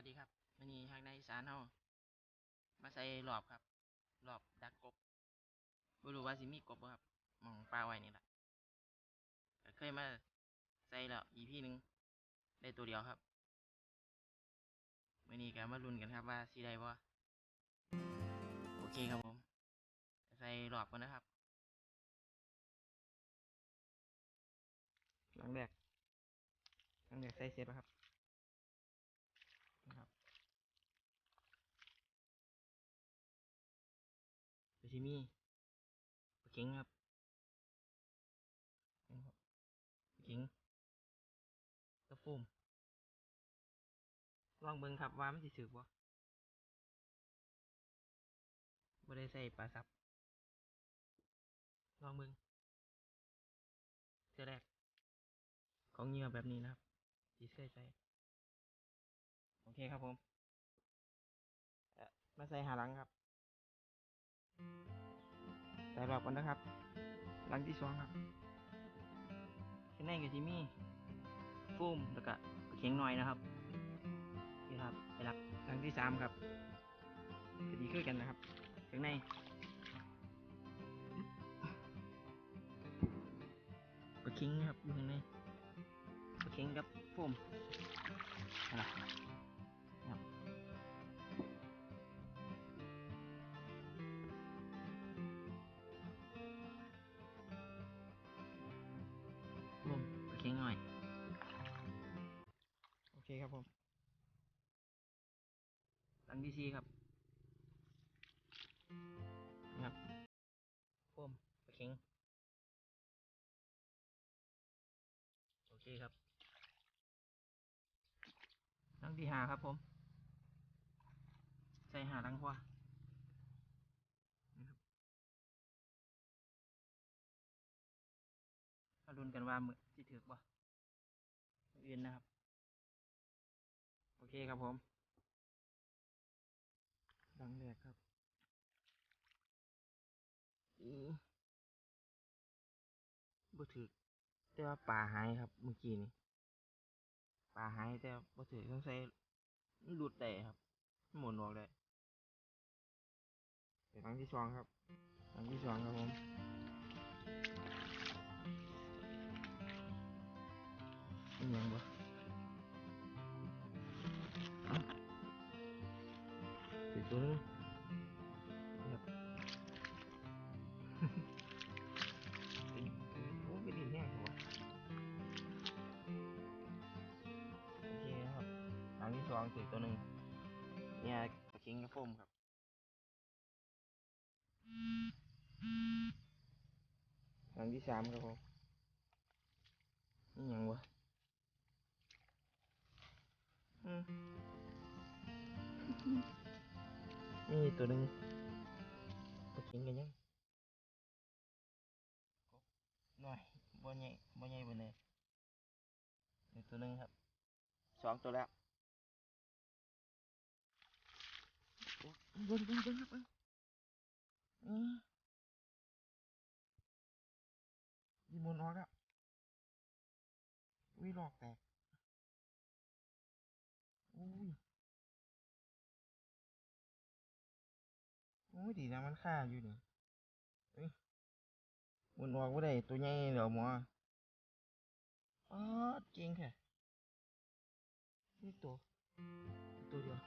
วัสดีครับวันนี้ทางในอีสานเฮามาใส่หลอบครับ หลอบดักกบบ่รู้ว่าสิมีกบบ่ครับหมองปลาไว้นี่แหละก็เคยมาใส่แล้วอีพี่หนึ่งได้ตัวเดียวครับวันนี้ก็มาลุ้นกันครับว่าสิได้บ่โอเคครับผมใส่หลอบก่อนนะครับ หลังแรกหลังแรกใส่เสร็จแล้วครับนะครับ ไปที่มีปลาเข็งครับนี่ครับปลาเข็งกระฟุ่มลองเบิ่งครับว่ามันสิสึกบ่บ่ได้ใส่ปลาซับ ลองเบิ่งเทื่อแรก ของเหยื่อแบบนี้นะครับที่เคยใส่โอเคครับผมเอ่อมาใส่หาหลังครับ ใส่รอบกันนะครับ หลังที่สองครับข้างในก็จะมีโฟูมแล้วก็เขียงหน่อยนะครับนี่ครับไปหลักหลังที่สามครับก็ดีขึ้นกันนะครับข้างในปลาเค็งครับอยู่ข้างในปลาเค็งกับโฟมนะ คครับผมหลังที่สี่ครับนะครับผมโอเคโอเคครับหลังที่ห้าครับผม ใส่หาหลังขวานะครับมาลุ้นกันว่ามือที่ถือบ่มืออื่นนะครับโอ เคครับผมหลังแรกครับอือบ่ถือแต่ว่าป่าหายครับเมื่อกี้นี้ป่าหายแต่บ่ถือต้องใส่มันหลุดได้ครับ หมุนออกเด๋ยวหลังที่สองครับหลังที่สองครับผมเป็นยังบ่ ตัวนึงครับโอ้เป็นดินแห้งเหรอวะโอเคครับหลังที่สองถือตัวหนึ่งเนี่ยคิงกระโฟมครับหลังที่สามครับผมนี่ยังวะอืม นี่ตัวหนึ่งตะคิงกันยังกบหน่อยบ่ใหญ่บ่ใหญ่บ่เลยนี่ตัวหนึ่งครับสองตัวแล้วโอ้เบิ่งเบิ่งเบิ่งครับเบิ่งอืมยีมุนออกแล้วอุ้ยหลอกแตก โอ้ยดีนะมันฆ่าอยู่นี่ยมุนออกไม่ได้ตัวใหญ่เหรอหมออ๋อจริงค่ะนี่ตัวตัวเดียว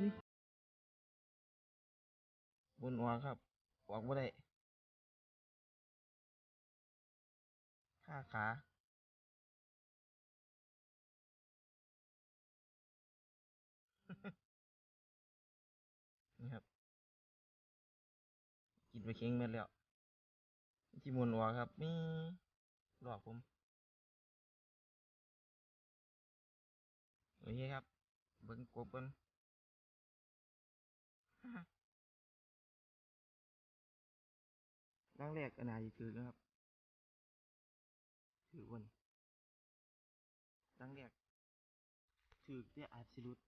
นี่มุนออกครับออกไม่ได้ขาขา นไปเค็งหมดแล้วที่มุนหัวครับมีหลอกผมโอเคครับเบิ้งกบเบิ้งร่างแรกก็น่าจะถือนะครับถือวันร่างแรกถือแต่อาจสิหลุด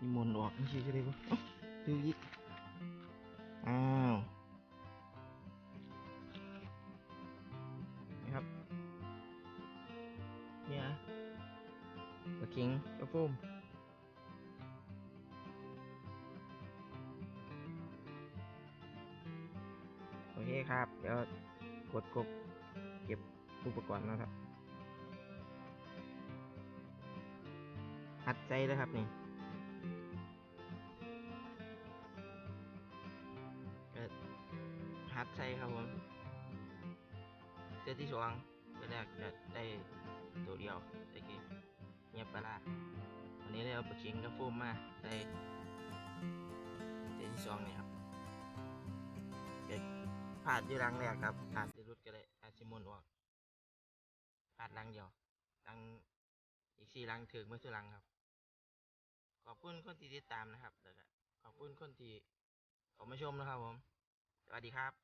นี่มนต์ออกนี่ชื่ออะไรวะเอ้าถืออีก อ้าวนี่ครับเนี่ยปลาเค็งกระฟฟูมโอเคครับ เดี๋ยวกดกบเก็บอุปกรณ์นะครับหัดใจเลยครับนี่ หัดใจครับผมเซตที่สองเซตแรกจะได้ตัวเดียวตะกี้เงียบไปละวันนี้ได้เอาปลาเค็งกับโฟมมาใส่เซตที่สองนี่ครับเกิดพลาดอยู่รังแรกครับอาจจะรุดก็ได้อาจจะมุนออกพลาดรังเดียวรังอีกสี่รังถึงเมื่อสุรังครับ ขอบคุณคนที่ติดตามนะครับแล้วก็ขอบคุณคนที่เข้ามาชมนะครับผม สวัสดีครับ